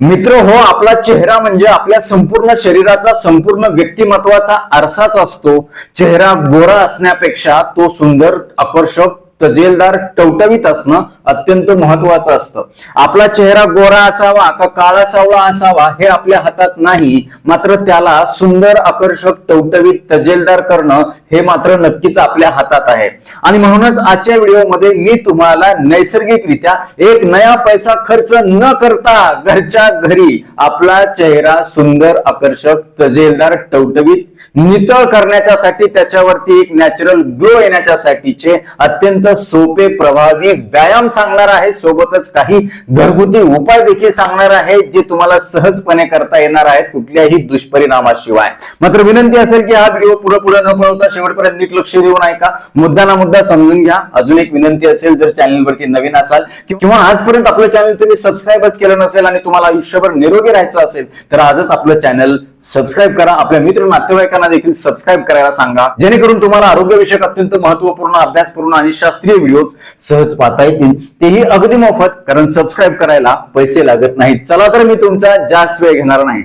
मित्र हो आपला चेहरा म्हणजे आपल्या संपूर्ण शरीराचा संपूर्ण व्यक्तिमत्वाचा आरसाच असतो. चेहरा गोरा असण्यापेक्षा तो सुंदर आकर्षक तजेलदार टवटवीत असणं अत्यंत महत्वाचं असतं. आपला चेहरा गोरा असावा का काळा सावळा असावा हे आपल्या हातात नाही मात्र त्याला सुंदर आकर्षक टवटवीत तजेलदार करणं हे मात्र नक्कीच आपल्या हातात आहे. आणि म्हणूनच आजच्या व्हिडिओमध्ये मी तुम्हाला नैसर्गिकरित्या एक नया पैसा खर्च न करता घरच्या घरी आपला चेहरा सुंदर आकर्षक तजेलदार टवटवीत नितळ करण्याच्यासाठी त्याच्यावरती एक नॅचरल ग्लो येण्याच्यासाठीचे अत्यंत सोपे प्रभावी व्यायाम सांगणार आहे. सोबतच काही घरगुती उपाय देखील सांगणार आहे जे तुम्हाला सहजपणे करता येणार आहेत कुठल्याही दुष्परिणामाशिवाय. मात्र विनंती असेल की हा व्हिडिओ पुढे पुढे न पळवता शेवटपर्यंत नीट लक्ष देऊन ऐका मुद्दा ना मुद्दा समजून घ्या. अजून एक विनंती असेल जर चॅनलवरती नवीन असाल किंवा आजपर्यंत आपलं चॅनल तुम्ही सबस्क्राईबच केलं नसेल आणि तुम्हाला आयुष्यभर निरोगी राहायचं असेल तर आजच आपलं चॅनल सबस्क्राईब करा. आपल्या मित्र नातेवाईकांना देखील सबस्क्राईब करायला सांगा. जेणेकरून तुम्हाला आरोग्यविषयक अत्यंत महत्त्वपूर्ण अभ्यासपूर्ण आणि शास्त्रीय व्हिडिओ सहज पाहता येतील. तेही अगदी मोफत कारण सबस्क्राईब करायला पैसे लागत नाहीत. चला तर मी तुमचा जास्त वेळ घेणार नाही.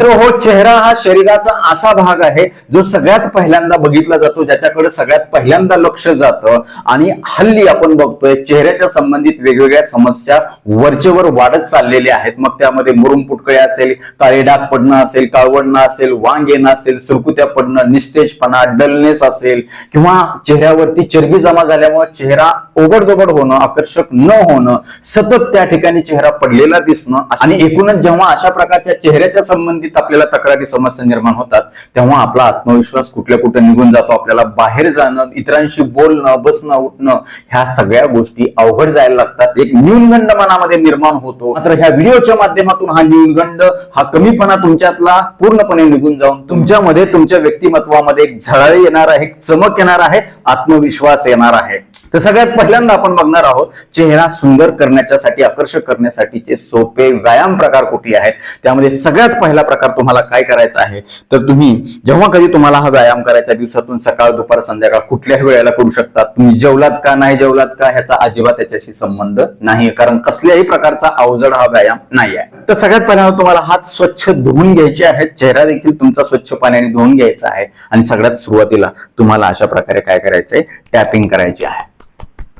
मित्र हो चेहरा हा शरीराचा असा भाग आहे जो सगळ्यात पहिल्यांदा बघितला जातो ज्याच्याकडे सगळ्यात पहिल्यांदा लक्ष जातं आणि हल्ली आपण बघतोय चेहऱ्याच्या संबंधित वेगवेगळ्या समस्या वरचेवर वाढत चाललेल्या आहेत. मग त्यामध्ये मुरुम पुटकळे असेल काळे डाग पडणं असेल काळवडणं असेल वांग येणं असेल सुरकुत्या पडणं निस्तेजपणा डलनेस असेल किंवा चेहऱ्यावरती चरबी जमा झाल्यामुळे चेहरा ओबडदोबड होणं आकर्षक न होणं सतत त्या ठिकाणी चेहरा पडलेला दिसणं आणि एकूणच जेव्हा अशा प्रकारच्या चेहऱ्याच्या संबंधित आपल्याला तक्रारी समस्या निर्माण होतात तेव्हा आपला आत्मविश्वास कुठल्या कुठे निघून जातो आपल्याला बाहेर जाणं इतरांशी बोलणं बसणं उठणं ह्या सगळ्या गोष्टी अवघड जायला लागतात. एक न्यूनगंड मनामध्ये निर्माण होतो. मात्र ह्या व्हिडिओच्या माध्यमातून हा न्यूनगंड हा कमीपणा तुमच्यातला पूर्णपणे निघून जाऊन तुमच्यामध्ये तुमच्या व्यक्तिमत्वामध्ये एक झळाळी येणार आहे एक चमक येणार आहे आत्मविश्वास येणार आहे. तर सगळ्यात पहिल्यांदा आपण बघणार आहोत चेहरा सुंदर करण्याच्यासाठी आकर्षक करण्यासाठीचे सोपे व्यायाम प्रकार कुठले आहेत? त्यामध्ये सगळ्यात पहिला प्रकार तुम्हाला काय करायचा आहे? तर तुम्ही जेव्हा कधी तुम्हाला हा व्यायाम करायचा दिवसातून सकाळ दुपार संध्याकाळ कुठल्याही वेळेला करू शकता. तुम्ही जेवलात का नाही जेवलात का ह्याचा अजिबात त्याच्याशी संबंध नाही. कारण कसल्याही प्रकारचा अवजड हा व्यायाम नाही आहे. तर सगळ्यात पहिल्यांदा तुम्हाला हात स्वच्छ धुवून घ्यायचे आहेत. चेहरा देखील तुमचा स्वच्छ पाण्याने धुवून घ्यायचा आहे. आणि सगळ्यात सुरुवातीला तुम्हाला अशा प्रकारे काय करायचंय? टॅपिंग करायची आहे.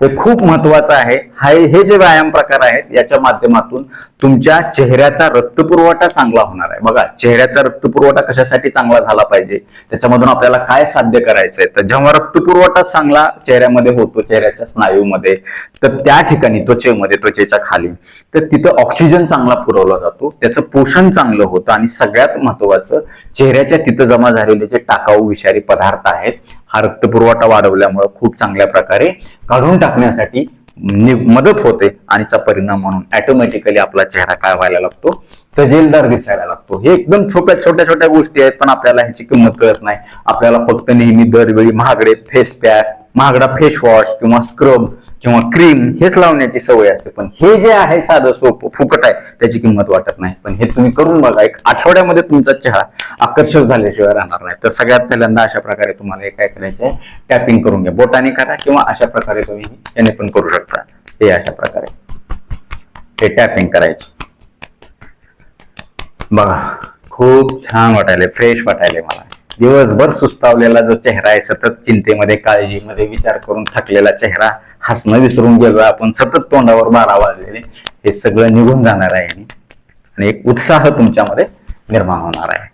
हे खूप महत्वाचं आहे. हा हे जे व्यायाम प्रकार आहेत याच्या माध्यमातून तुमच्या चेहऱ्याचा रक्तपुरवठा चांगला होणार आहे. बघा चेहऱ्याचा रक्तपुरवठा कशासाठी चांगला झाला पाहिजे त्याच्यामधून आपल्याला काय साध्य करायचंय? तर जेव्हा रक्तपुरवठा चांगला चेहऱ्यामध्ये होतो चेहऱ्याच्या स्नायूमध्ये तर त्या ठिकाणी त्वचेमध्ये त्वचेच्या खाली तर तिथं ऑक्सिजन चांगला पुरवला जातो त्याचं पोषण चांगलं होतं आणि सगळ्यात महत्वाचं चेहऱ्याच्या तिथं जमा झालेले जे टाकाऊ विषारी पदार्थ आहेत हा रक्तपुरवठा वाढवल्यामुळे खूप चांगल्या प्रकारे काढून टाकण्यासाठी मदत होते आणि चा परिणाम म्हणून ऑटोमॅटिकली आपला चेहरा काय व्हायला लागतो? तजेलदार दिसायला लागतो. हे एकदम छोट्या छोट्या छोट्या गोष्टी आहेत पण आपल्याला ह्याची किंमत कळत नाही. आपल्याला फक्त नेहमी दरवेळी महागडे फेस पॅक महागडा फेस वॉश किंवा स्क्रब किंवा क्रीम हेच लावण्याची सवय असते. पण हे जे आहे साधं सोप फुकट आहे त्याची किंमत वाटत नाही. पण हे तुम्ही करून बघा एक आठवड्यामध्ये तुमचा चेहरा आकर्षक झाल्याशिवाय राहणार नाही. तर सगळ्यात पहिल्यांदा अशा प्रकारे तुम्हाला हे काय करायचंय टॅपिंग करून घ्या. बोटाने करा किंवा अशा प्रकारे तुम्ही याने पण करू शकता. हे अशा प्रकारे. हे टॅपिंग करायचे. बघा खूप छान वाटायले फ्रेश वाटायले मला. दिवसभर सुस्तावलेला जो चेहरा आहे सतत चिंतेमध्ये काळजीमध्ये विचार करून थकलेला चेहरा हसणं विसरून गेलो आपण सतत तोंडावर बारा वाजलेले हे सगळं निघून जाणार आहे आणि आणि एक उत्साह तुमच्यामध्ये निर्माण होणार आहे.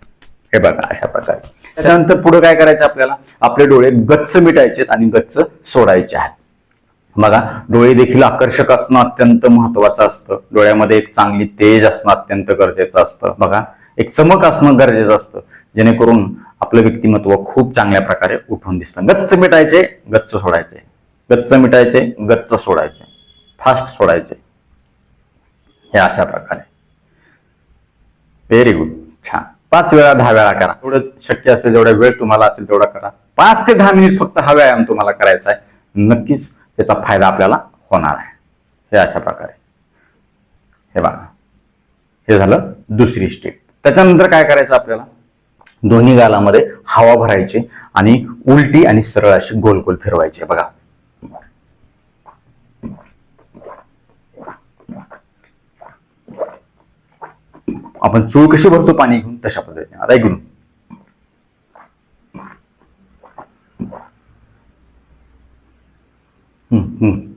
हे बघा अशा प्रकारे. त्याच्यानंतर पुढे काय करायचं आपल्याला? आपले डोळे गच्च मिटायचे आणि गच्च सोडायचे आहेत. बघा डोळे देखील आकर्षक असणं अत्यंत महत्वाचं असतं. डोळ्यामध्ये एक चांगली तेज असणं अत्यंत गरजेचं असतं. बघा एक चमक असणं गरजेचं असतं. जेणेकरून आपलं व्यक्तिमत्व खूप चांगल्या प्रकारे उठून दिसतं. गच्च मिटायचे गच्च सोडायचे. गच्च मिटायचे गच्च सोडायचे. फास्ट सोडायचे. हे अशा प्रकारे. व्हेरी गुड छान. पाच वेळा दहा वेळा करा. एवढं शक्य असेल जेवढा वेळ तुम्हाला असेल तेवढा करा. पाच ते दहा मिनिट फक्त हा व्यायाम तुम्हाला करायचा आहे. नक्कीच त्याचा फायदा आपल्याला होणार आहे. हे अशा प्रकारे. हे बघा. हे झालं दुसरी स्टेप त्याच्यानंतर काय करायचं आपल्याला? दोन्ही गालामध्ये हवा भरायची आणि उलटी आणि सरळ अशी गोल गोल फिरवायची बघा. आपण चूळ कशी भरतो पाणी घेऊन? तशा पद्धतीने. आता ऐकून हम्म, हम्म.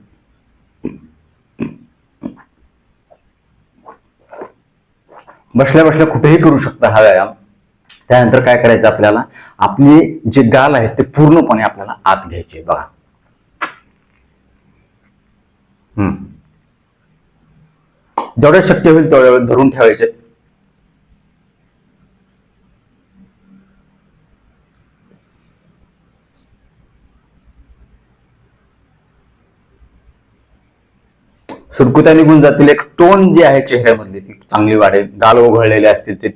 बसल्या बसल्या कुठेही करू शकता हा व्यायाम. त्यानंतर काय करायचं आपल्याला? आपली जे गाल आहेत ते पूर्णपणे आपल्याला आत घ्यायचे बघा. हम्म. जेवढं शक्य होईल तेवढ्या वेळ धरून ठेवायचे. सुरकुत्या निघून जातील. एक टोन जी आहे चेहऱ्यामधली ती चांगली वाढेल. गाल ओघळलेले असतील ते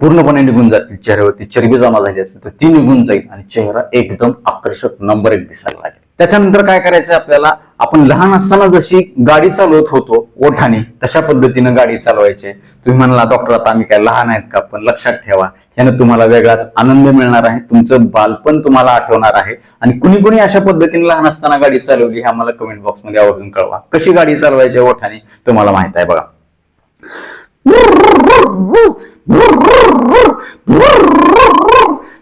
पूर्णपणे निघून जातील. चेहऱ्यावरती चरबी जमा झाली असेल तर ती निघून जाईल आणि चेहरा एकदम आकर्षक नंबर एक दिसायला लागेल. त्याच्यानंतर काय करायचं आपल्याला? आपण लहान असताना जशी गाडी चालवत होतो ओठाने तशा पद्धतीनं गाडी चालवायची. तुम्ही म्हणला डॉक्टर आता आम्ही काय लहान आहेत का? पण लक्षात ठेवा यानं तुम्हाला वेगळाच आनंद मिळणार आहे. तुमचं बालपण तुम्हाला आठवणार आहे. आणि कुणी कुणी अशा पद्धतीने लहान असताना गाडी चालवली हे आम्हाला कमेंट बॉक्समध्ये आवर्जून कळवा. कशी गाडी चालवायची ओठाने तुम्हाला माहीत आहे बघा.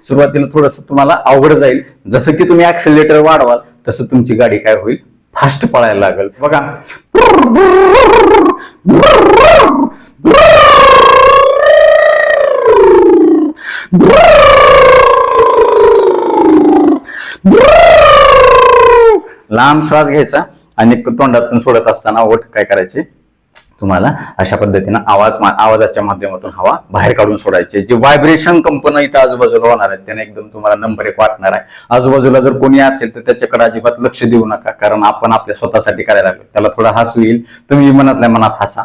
सुरुवातीला थोडस तुम्हाला अवघड जाईल. जसं की तुम्ही ऍक्सिलेटर वाढवाल तसं तुमची गाडी काय होईल? फास्ट पळायला लागेल. बघा. लांब श्वास घ्यायचा आणि तोंडातून सोडत असताना ओठ काय करायचे? तुम्हाला अशा पद्धतीनं आवाज मा- आवाजाच्या माध्यमातून हवा बाहेर काढून सोडायची जे व्हायब्रेशन कंपन इथं आजूबाजूला होणार आहेत त्याने एकदम तुम्हाला नंबर एक वाटणार आहे. आजूबाजूला जर कोणी असेल तर त्याच्याकडे अजिबात लक्ष देऊ नका कारण आपण आपल्या स्वतःसाठी करायला लागलो. त्याला थोडा हसू येईल. तुम्ही मनातल्या मनात हसा.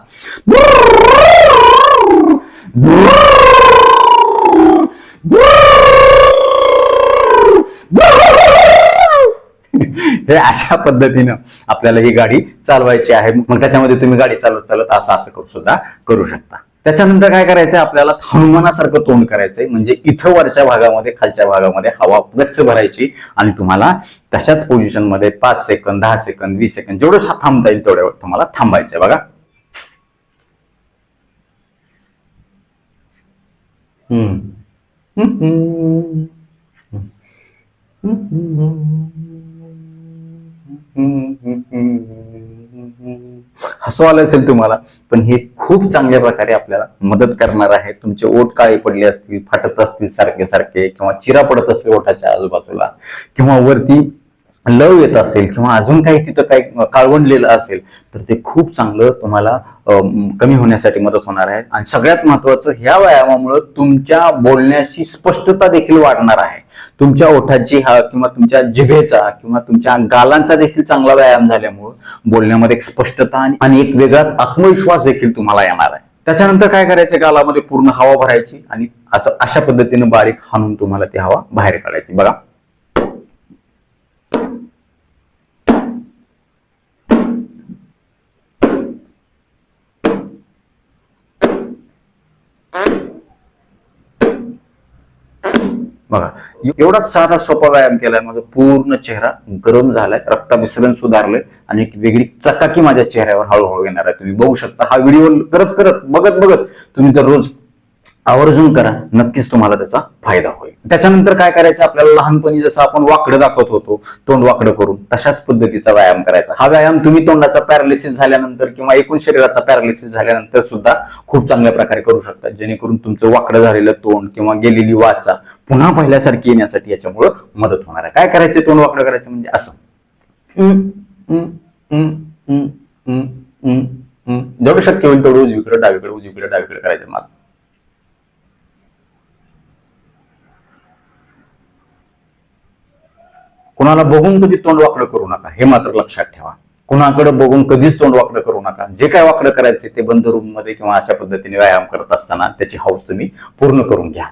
हे अशा पद्धतीनं आपल्याला ही गाडी चालवायची आहे. मग त्याच्यामध्ये तुम्ही गाडी चालवत चालत असं असं करू सुद्धा करू शकता. त्याच्यानंतर काय करायचंय? आपल्याला हनुमानासारखं तोंड करायचंय. म्हणजे इथं वरच्या भागामध्ये खालच्या भागामध्ये हवा गच्च भरायची आणि तुम्हाला तशाच पोझिशनमध्ये पाच सेकंद दहा सेकंद वीस सेकंद जेवढं थांबता येईल तेवढ्या वेळ तुम्हाला थांबायचंय बघा. हम्म. हम्म. हसू आलं असेल तुम्हाला पण हे खूप चांगल्या प्रकारे आपल्याला मदत करणार आहे. तुमचे ओठ काळे पडले असतील फाटत असतील सारखे सारखे किंवा चिरा पडत असेल ओठाच्या आजूबाजूला किंवा वरती लव येत असेल किंवा अजून काही तिथं काही काळवंडलेलं असेल तर ते खूप चांगलं तुम्हाला कमी होण्यासाठी मदत होणार आहे. आणि सगळ्यात महत्वाचं ह्या व्यायामामुळे तुमच्या बोलण्याची स्पष्टता देखील वाढणार आहे. तुमच्या ओठाची हा किंवा तुमच्या जिभेचा किंवा तुमच्या गालांचा देखील चांगला व्यायाम झाल्यामुळं बोलण्यामध्ये एक स्पष्टता आणि- आणि एक वेगळाच आत्मविश्वास देखील तुम्हाला येणार आहे. त्याच्यानंतर काय करायचं? गालामध्ये पूर्ण हवा भरायची आणि असं अशा पद्धतीने बारीक हाणून तुम्हाला ती हवा बाहेर काढायची. बघा. एवढा साधा सोपा व्यायाम केलाय माझा पूर्ण चेहरा गरम झालाय रक्ताभिसरण सुधारलंय आणि एक वेगळी चकाकी माझ्या चेहऱ्यावर हळूहळू येणार आहे. तुम्ही बघू शकता हा व्हिडिओ करत करत बघत बघत तुम्ही तर रोज आवर्जून करा. नक्कीच तुम्हाला त्याचा फायदा होईल. त्याच्यानंतर काय करायचं? आपल्याला लहानपणी जसं आपण वाकडं दाखवत होतो तोंड वाकडं करून तशाच पद्धतीचा व्यायाम करायचा. हा व्यायाम तुम्ही तोंडाचा पॅरालिसिस झाल्यानंतर किंवा एकूण शरीराचा पॅरालिसिस झाल्यानंतर सुद्धा खूप चांगल्या प्रकारे करू शकता. जेणेकरून तुमचं वाकडं झालेलं तोंड किंवा गेलेली वाचा पुन्हा पहिल्यासारखी येण्यासाठी याच्यामुळं मदत होणार आहे. काय करायचं? तोंड वाकडं करायचं म्हणजे असं. हम्म, हम्म, हम्म, हम्म, हम्म, हम्म, हम्म. जेवढं शक्य होईल तेवढं उजवीकडे डावीकडे उजवीकडे डावीकडे करायचं. मला कुणाला बघून कधी तोंड वाकडं करू नका हे मात्र लक्षात ठेवा. कुणाकडे बघून कधीच तोंड वाकडं करू नका. जे काय वाकडं करायचे ते बंद रूममध्ये किंवा अशा पद्धतीने व्यायाम करत असताना त्याची हौस तुम्ही पूर्ण करून घ्या.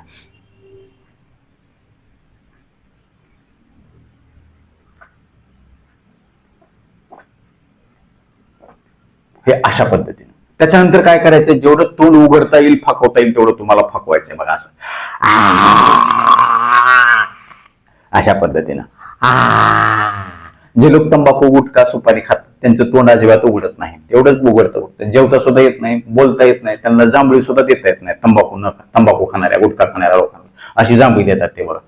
हे अशा पद्धतीने. त्याच्यानंतर काय करायचं जेवढं तोंड उघडता येईल फाकवता येईल तेवढं तुम्हाला फाकवायचंय बघा असं. अशा पद्धतीनं. जे लोक तंबाखू गुटखा सुपारी खात त्यांचं तोंड अजिबात उघडत नाही. तेवढंच उघडतं उघडतं. जेवता सुद्धा येत नाही बोलता येत नाही. त्यांना जांभळी सुद्धा देता येत नाही. तंबाखू न तंबाखू खाणाऱ्या गुटखा खाणाऱ्या लोकांना. अशी जांभळी देतात ते बघा.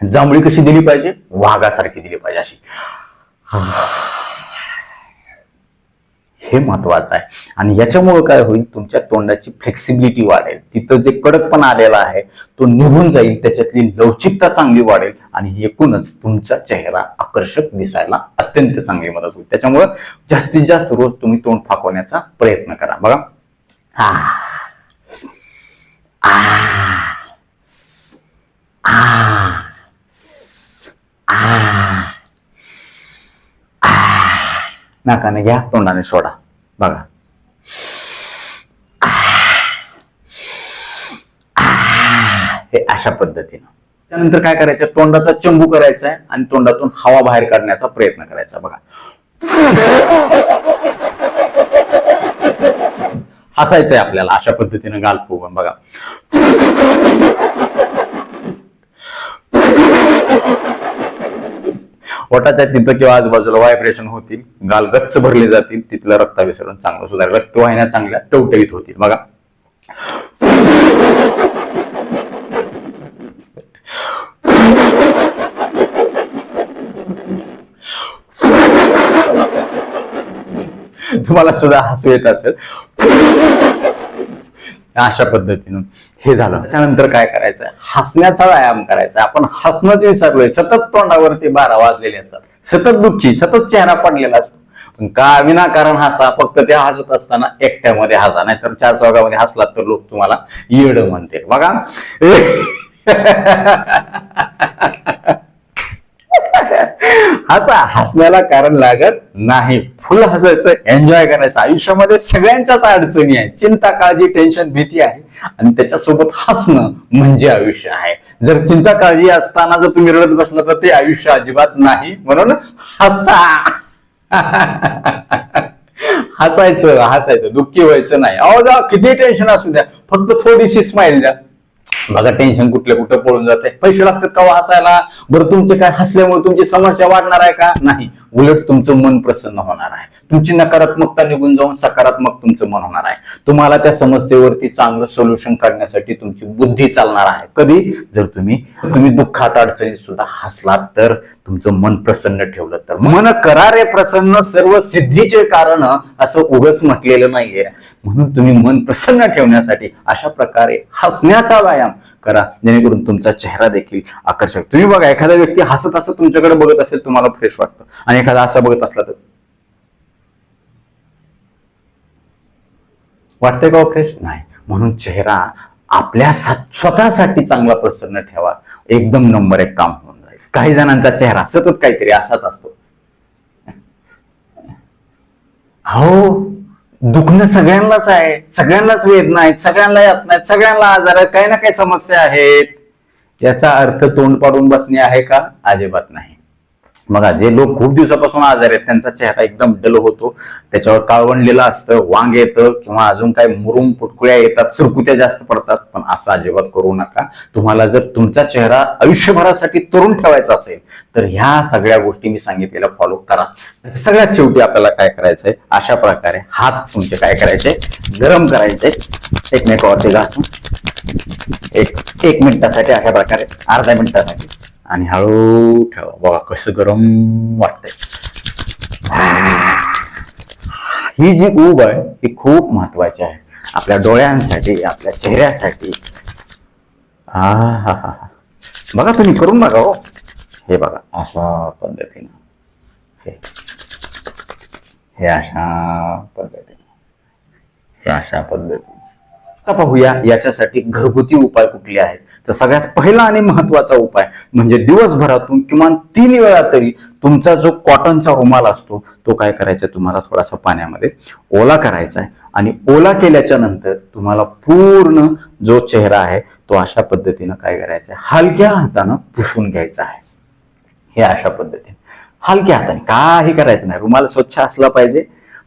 जांभळी कशी दिली पाहिजे? वाघासारखी दिली पाहिजे अशी. हे महत्वाचं आहे आणि याच्यामुळे काय होईल तुमच्या तोंडाची फ्लेक्सिबिलिटी वाढेल तिथं जे कडकपणा आलेला आहे तो निघून जाईल त्याच्यातली लवचिकता चांगली वाढेल आणि एकूणच तुमचा चेहरा आकर्षक दिसायला अत्यंत चांगली मदत होईल त्याच्यामुळं जास्तीत जास्त रोज तुम्ही तोंड फाकवण्याचा प्रयत्न करा बघा आ. आ. आ. नाकाने घ्या तोंडाने सोडा. बघा. हे अशा पद्धतीनं. त्यानंतर काय करायचं? तोंडाचा चंबू करायचा आहे आणि तोंडातून हवा बाहेर काढण्याचा प्रयत्न करायचा. बघा. हसायचंय आपल्याला अशा पद्धतीनं गाल फुगून बघा. पोटाच्या तिथं किंवा आजूबाजूला व्हायब्रेशन होतील गाल गच्च भरले जातील तिथलं रक्ताभिसरण चांगलं सुधारेल. रक्तवाहिन्या चांगल्या टवटवीत होतील. बघा. तुम्हाला सुद्धा हसू येत असेल. अशा पद्धतीनं. हे झालं. त्यानंतर काय करायचं? हसण्याचा व्यायाम करायचा. आपण हसणंच विसरलोय. सतत तोंडावरती बारा वाजलेले असतात. सतत दुःखी सतत चेहरा पडलेला असतो. पण का विनाकारण हसा फक्त ते हसत असताना एकट्यामध्ये हसा. नाही तर चार चौघामध्ये हसलात तर लोक तुम्हाला येड म्हणते बघा. हसा हसण्याला कारण लागत नाही. फुल हसायचं एन्जॉय करायचं. आयुष्यामध्ये सगळ्यांच्याच अडचणी आहे चिंता काळजी टेन्शन भीती आहे. आणि त्याच्यासोबत हसणं म्हणजे आयुष्य आहे. जर चिंता काळजी असताना जर तुम्ही रडत बसला तर ते आयुष्य अजिबात नाही. म्हणून हसा. हसायचं हसायचं. दुःखी व्हायचं नाही. अहो जा किती टेन्शन असू द्या. फक्त थोडीशी स्माइल द्या. बघा टेन्शन कुठल्या कुठं पळून जाते पैसे लागतात का हसायला बरं तुमचे काय हसल्यामुळे तुमची समस्या वाढणार आहे का? नाही. उलट तुमचं मन प्रसन्न होणार आहे. तुमची नकारात्मकता निघून जाऊन सकारात्मक तुमचं मन होणार आहे. तुम्हाला त्या समस्येवरती चांगलं सोल्युशन काढण्यासाठी तुमची बुद्धी चालणार आहे. कधी? जर तुम्ही तुम्ही दुःखात अडचणीत सुद्धा हसलात तर तुमचं मन प्रसन्न ठेवलं तर. मन करारे प्रसन्न सर्व सिद्धीचे कारण असं उगच म्हटलेलं नाहीये. म्हणून तुम्ही मन प्रसन्न ठेवण्यासाठी अशा प्रकारे हसण्याचा व्यायाम करा जेणेकरून तुमचा चेहरा देखील आकर्षक. तुम्ही बघा एखादा व्यक्ती हसत हसत तुमच्याकडे बघत असेल तुम्हाला फ्रेश वाटतं. आणि एखादा असा बघत असला तर? वाटतंय का हो फ्रेश नाही. म्हणून चेहरा आपल्या स्वतःसाठी चांगला प्रसन्न ठेवा. एकदम नंबर एक काम होऊन जाईल. काही जणांचा चेहरा सतत काहीतरी असाच असतो. हो. दुखणं सगळ्यांनाच आहे. सगळ्यांनाच वेदना आहेत. सगळ्यांना यातना आहेत सगळ्यांना आजार आहेत. काही ना काही समस्या आहेत. याचा अर्थ तोंड पाडून बसणे आहे का? अजिबात नाही. बघा जे लोक खूप दिवसापासून आजार आहेत त्यांचा चेहरा एकदम डल होतो. त्याच्यावर काळवंडलेलं असतं वांग येतं किंवा अजून काही मुरुम पुटकुळ्या येतात सुरकुत्या जास्त पडतात. पण असं अजिबात करू नका. तुम्हाला जर तुमचा चेहरा आयुष्यभरासाठी तरुण ठेवायचा असेल तर ह्या सगळ्या गोष्टी मी सांगितलेल्या फॉलो कराच. सगळ्यात शेवटी आपल्याला काय करायचंय? अशा प्रकारे हात तुमचे काय करायचे? गरम करायचे. एकमेकावरती घासून एक एक मिनिटासाठी अशा प्रकारे अर्ध्या मिनिटासाठी. आणि हळू ठेवा. बघा कसं गरम वाटतंय. ही जी ऊब आहे ही खूप महत्वाची आहे. आपल्या डोळ्यांसाठी आपल्या चेहऱ्यासाठी. हा हा हा हा. बघा तुम्ही करून बघा हो. हे बघा अशा पद्धतीनं. हे. हे अशा पद्धतीनं. हे अशा पद्धतीनं. आता पाहूया? याच्यासाठी घरगुती उपाय कुठले आहेत? तर सगळ्यात पहिला आणि महत्त्वाचा उपाय म्हणजे दिवसभरातून किमान तीन वेळा तरी तुमचा जो कॉटनचा रुमाल असतो तो काय करायचा तुम्हाला थोडासा पाण्यामध्ये? ओला करायचा आहे आणि ओला केल्याच्यानंतर तुम्हाला पूर्ण जो चेहरा आहे तो अशा पद्धतीनं काय करायचा आहे? हलक्या हातानं पुसून घ्यायचा आहे. हे अशा पद्धतीने. हलक्या हाताने. काही करायचं नाही. रुमाल स्वच्छ असला पाहिजे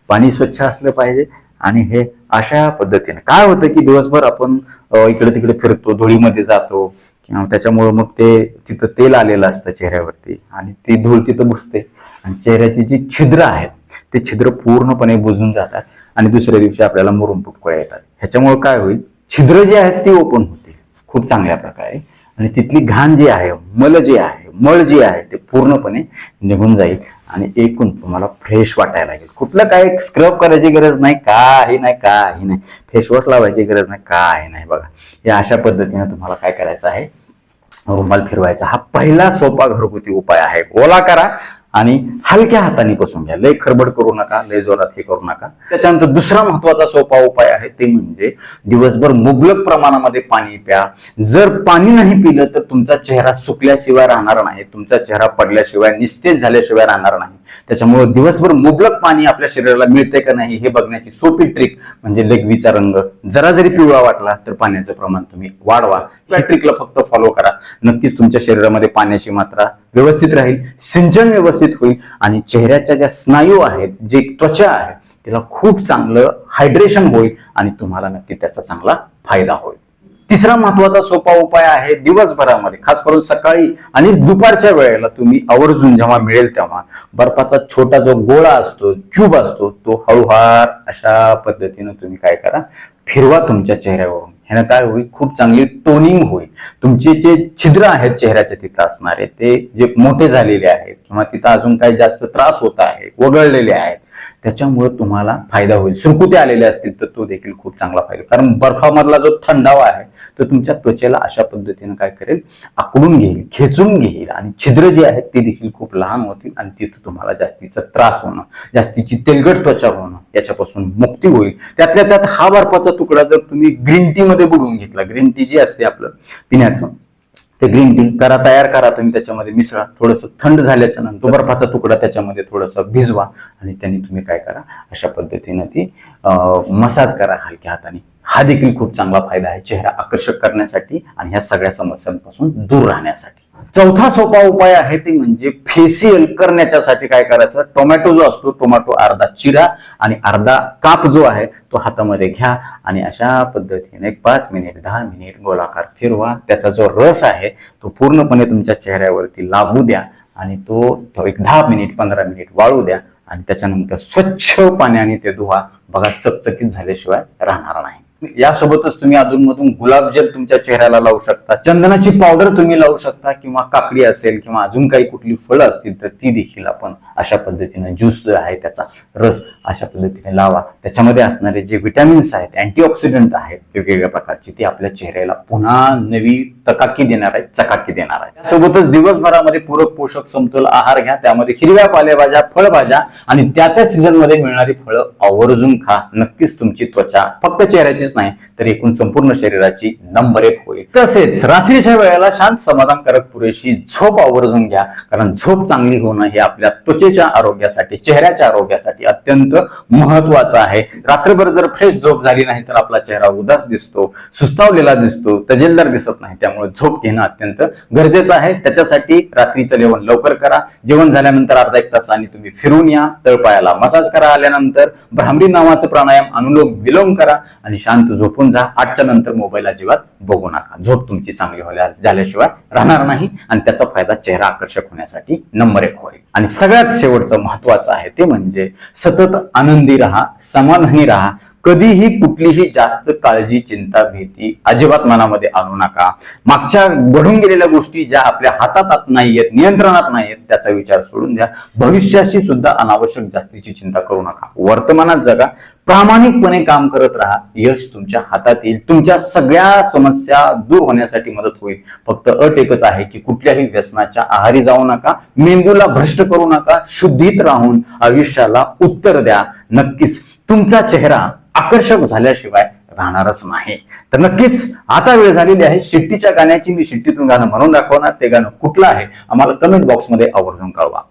पाणी स्वच्छ असलं पाहिजे आणि हे अशा पद्धतीने. काय होतं की दिवसभर आपण इकडे तिकडे फिरतो धुळीमध्ये जातो किंवा त्याच्यामुळं मग ते तिथं तेल आलेलं असतं चेहऱ्यावरती आणि ती धूळ तिथं बसते. आणि चेहऱ्याची जी छिद्र आहेत ते छिद्र पूर्णपणे बुजून जातात आणि दुसऱ्या दिवशी आपल्याला मुरुम पुटकुळ्या येतात. ह्याच्यामुळे काय होईल? छिद्र जी आहेत ती ओपन होते. खूप चांगल्या प्रकारे. आणि तिथली घाण जी आहे मल जे आहे मळ जे आहे ते पूर्णपणे निघून जाईल. आणि एकूण तुम्हाला फ्रेश वाटायला लागेल. कुठलं काय स्क्रब करायची गरज नाही काही नाही काही नाही. फेसवॉश लावायची गरज नाही काही नाही. बघा या अशा पद्धतीने तुम्हाला काय करायचं आहे? रुमाल फिरवायचा हा पहिला सोपा घरगुती उपाय आहे. ओला करा आणि हलक्या हाताने पुसून घ्या. लय खरबड करू नका लय जोरात हे करू नका. त्याच्यानंतर दुसरा महत्त्वाचा सोपा उपाय आहे ते म्हणजे दिवसभर मुबलक प्रमाणामध्ये पाणी प्या. जर पाणी नाही पिलं तर तुमचा चेहरा सुकल्याशिवाय राहणार नाही तुमचा चेहरा पडल्याशिवाय निस्तेज झाल्याशिवाय राहणार नाही. त्याच्यामुळे दिवसभर मुबलक पाणी आपल्या शरीराला मिळते का नाही हे बघण्याची सोपी ट्रिक म्हणजे लेगवीचा रंग. जरा जरी पिवळा वाटला तर पाण्याचं प्रमाण तुम्ही वाढवा. या ट्रिकला फक्त फॉलो करा. नक्कीच तुमच्या शरीरामध्ये पाण्याची मात्रा व्यवस्थित राहील सिंचन व्यवस्थित होईल आणि चेहऱ्याच्या ज्या स्नायू आहेत जे त्वचा आहे तिला खूप चांगलं हायड्रेशन होईल आणि तुम्हाला नक्की त्याचा चांगला फायदा होईल. तिसरा महत्त्वाचा सोपा उपाय आहे दिवसभरामध्ये खास करून सकाळी आणि दुपारच्या वेळेला तुम्ही आवर्जून जेव्हा मिळेल तेव्हा बर्फाचा छोटा जो गोळा असतो क्यूब असतो तो हळूहार अशा पद्धतीनं तुम्ही काय करा फिरवा तुमच्या चेहऱ्यावरून. ह्यानं काय होईल? खूप चांगली टोनिंग होईल. तुमचे जे छिद्र आहेत चेहऱ्याचे तिथं असणारे ते जे मोठे झालेले आहेत किंवा तिथं अजून काही जास्त त्रास होत आहे वगळलेले आहेत त्याच्यामुळे तुम्हाला फायदा होईल. सुरकुते आलेले असतील तर तो देखील खूप चांगला फायदा कारण बर्फामधला जो थंडावा आहे तो तुमच्या त्वचेला अशा पद्धतीने काय करेल? आकडून घेईल खेचून घेईल आणि छिद्र जे आहेत ते देखील खूप लहान होतील आणि तिथं तुम्हाला जास्तीचा त्रास होणं जास्तीची तेलगट त्वचा होणं याच्यापासून मुक्ती होईल. त्यातल्या त्यात हा बर्फाचा तुकडा जर तुम्ही ग्रीन टी मध्ये बुडवून घेतला. ग्रीन टी जी असते आपलं पिण्याचं. ते ग्रीन टी करा तयार करा तुम्ही त्याच्यामध्ये मिसळा. थोडंसं थंड झाल्याच्यानंतर बर्फाचा तुकडा त्याच्यामध्ये थोडंसं भिजवा आणि त्यांनी तुम्ही काय करा अशा पद्धतीनं ती मसाज करा हलक्या हाताने. हा देखील खूप चांगला फायदा आहे. चेहरा आकर्षक करण्यासाठी आणि ह्या सगळ्या समस्यांपासून दूर राहण्यासाठी. चौथा सोपा उपाय आहे ते म्हणजे फेशियल करण्याच्यासाठी काय करायचं? टोमॅटो जो असतो टोमॅटो अर्धा चिरा आणि अर्धा काप जो आहे तो हातामध्ये घ्या आणि अशा पद्धतीने एक पाच मिनिट दहा मिनिट गोलाकार फिरवा. त्याचा जो रस आहे तो पूर्णपणे तुमच्या चेहऱ्यावरती लागू द्या आणि तो एक दहा मिनिट पंधरा मिनिट वाळू द्या आणि त्याच्यानंतर स्वच्छ पाण्याने ते धुवा. बघा चकचकीत झाल्याशिवाय राहणार नाही. यासोबतच तुम्ही अधूनमधून गुलाबजल तुमच्या चेहऱ्याला लावू शकता. चंदनाची पावडर तुम्ही लावू शकता किंवा काकडी असेल किंवा अजून काही कुठली फळं असतील तर ती देखील आपण अशा पद्धतीने ज्यूस जो आहे त्याचा रस अशा पद्धतीने लावा. त्याच्यामध्ये असणारे जे विटॅमिन्स आहेत अँटीऑक्सिडंट आहेत वेगवेगळ्या प्रकारची ती आपल्या चेहऱ्याला पुन्हा नवी तकाकी देणार आहेत चकाकी देणार आहेत. त्यासोबतच दिवसभरामध्ये पूरक पोषक समतोल आहार घ्या. त्यामध्ये हिरव्या पालेभाज्या फळभाज्या आणि त्या त्या सीझनमध्ये मिळणारी फळं आवर्जून खा. नक्कीच तुमची त्वचा फक्त नाही तर एकूण संपूर्ण शरीराची नंबर एक होईल. तसेच रात्रीच्या वेळेला शांत समाधानकारक पुरेशी झोप आवर्जून घ्या कारण झोप चांगली होणं हे आपल्या त्वचेच्या आरोग्यासाठी चेहऱ्याच्या आरोग्यासाठी अत्यंत महत्वाचं आहे. रात्रभर जर फ्रेश झोप झाली नाही तर आपला चेहरा उदास दिसतो सुस्तावलेला दिसतो तजेलदार दिसत नाही. त्यामुळे झोप घेणं अत्यंत गरजेचं आहे. त्याच्यासाठी रात्रीचं जेवण लवकर करा. जेवण झाल्यानंतर अर्धा एक तासाने तुम्ही फिरून या तळपायाला मसाज करा. आल्यानंतर भ्रामरी नावाचं प्राणायाम अनुलोम विलोम करा आणि शांत झोपून जा. आठच्या नंतर मोबाईल अजिबात बघू नका. झोप तुमची चांगली होल्या झाल्याशिवाय राहणार नाही आणि त्याचा फायदा चेहरा आकर्षक होण्यासाठी नंबर एक होईल. आणि सगळ्यात शेवटचं महत्वाचं आहे ते म्हणजे सतत आनंदी राहा समाधानी राहा. कधीही कुठलीही जास्त काळजी चिंता भीती अजिबात मनामध्ये आणू नका. मागच्या घडून गेलेल्या गोष्टी ज्या आपल्या हातात नाहीयेत नियंत्रणात नाहीयेत त्याचा विचार सोडून द्या. भविष्याशी सुद्धा अनावश्यक जास्तीची चिंता करू नका. वर्तमानात जगा. प्रामाणिकपणे काम करत राहा. यश तुमच्या हातात येईल. तुमच्या सगळ्या समस्या दूर होण्यासाठी मदत होईल. फक्त अट एकच आहे की कुठल्याही व्यसनाच्या आहारी जाऊ नका. मेंदूला भ्रष्ट करू नका. शुद्धीत राहून आयुष्याला उत्तर द्या. नक्कीच तुमचा चेहरा आकर्षक झाल्याशिवाय राहणारच नाही. तर नक्कीच आता वेळ झालेली आहे. शिट्टीच्या गाण्याची मी शिट्टीतून गाणं म्हणून दाखवणार. ते गाणं कुठलं आहे? आम्हाला कमेंट बॉक्समध्ये आवर्जून कळवा.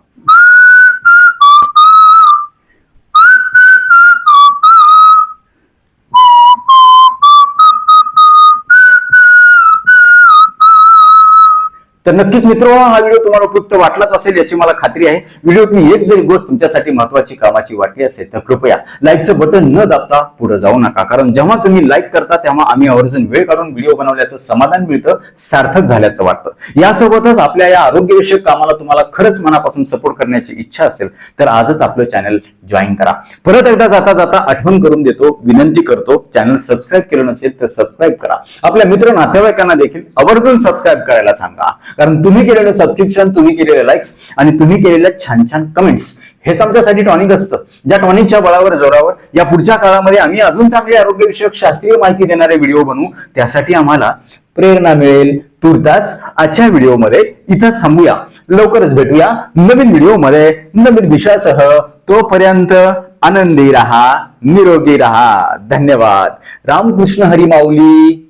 तर नक्कीच मित्र हा व्हिडिओ तुम्हाला उपयुक्त वाटलाच असेल याची मला खात्री आहे. व्हिडिओतली एक जरी गोष्ट तुमच्यासाठी महत्वाची कामाची वाटली असेल तर कृपया लाईकचं बटन न दाबता पुढे जाऊ नका. कारण जेव्हा तुम्ही लाईक करता तेव्हा आम्ही आवर्जून वेळ काढून व्हिडिओ बनवल्याचं समाधान मिळतं सार्थक झाल्याचं वाटतं. यासोबतच आपल्या या आरोग्यविषयक कामाला तुम्हाला खरंच मनापासून सपोर्ट करण्याची इच्छा असेल तर आजच आपलं चॅनल जॉईन करा. परत एकदा जाता जाता आठवण करून देतो विनंती करतो चॅनल सबस्क्राईब केलं नसेल तर सबस्क्राईब करा. आपल्या मित्र नातेवाईकांना देखील आवर्जून सबस्क्राईब करायला सांगा. कारण तुम्ही केलेलं सबस्क्रिप्शन तुम्ही केलेले लाईक्स आणि तुम्ही केलेल्या छान छान कमेंट्स हेच आमच्यासाठी टॉनिक असतं. ज्या टॉनिकच्या बळावर जोरावर या पुढच्या काळामध्ये आम्ही अजून चांगले आरोग्यविषयक शास्त्रीय माहिती देणारे व्हिडिओ बनवू त्यासाठी आम्हाला प्रेरणा मिळेल. तुर्तास आजच्या व्हिडिओमध्ये इथं थांबूया. लवकरच भेटूया नवीन व्हिडिओमध्ये नवीन विषयासह तोपर्यंत आनंदी रहा निरोगी रहा. धन्यवाद. रामकृष्ण हरी माऊली.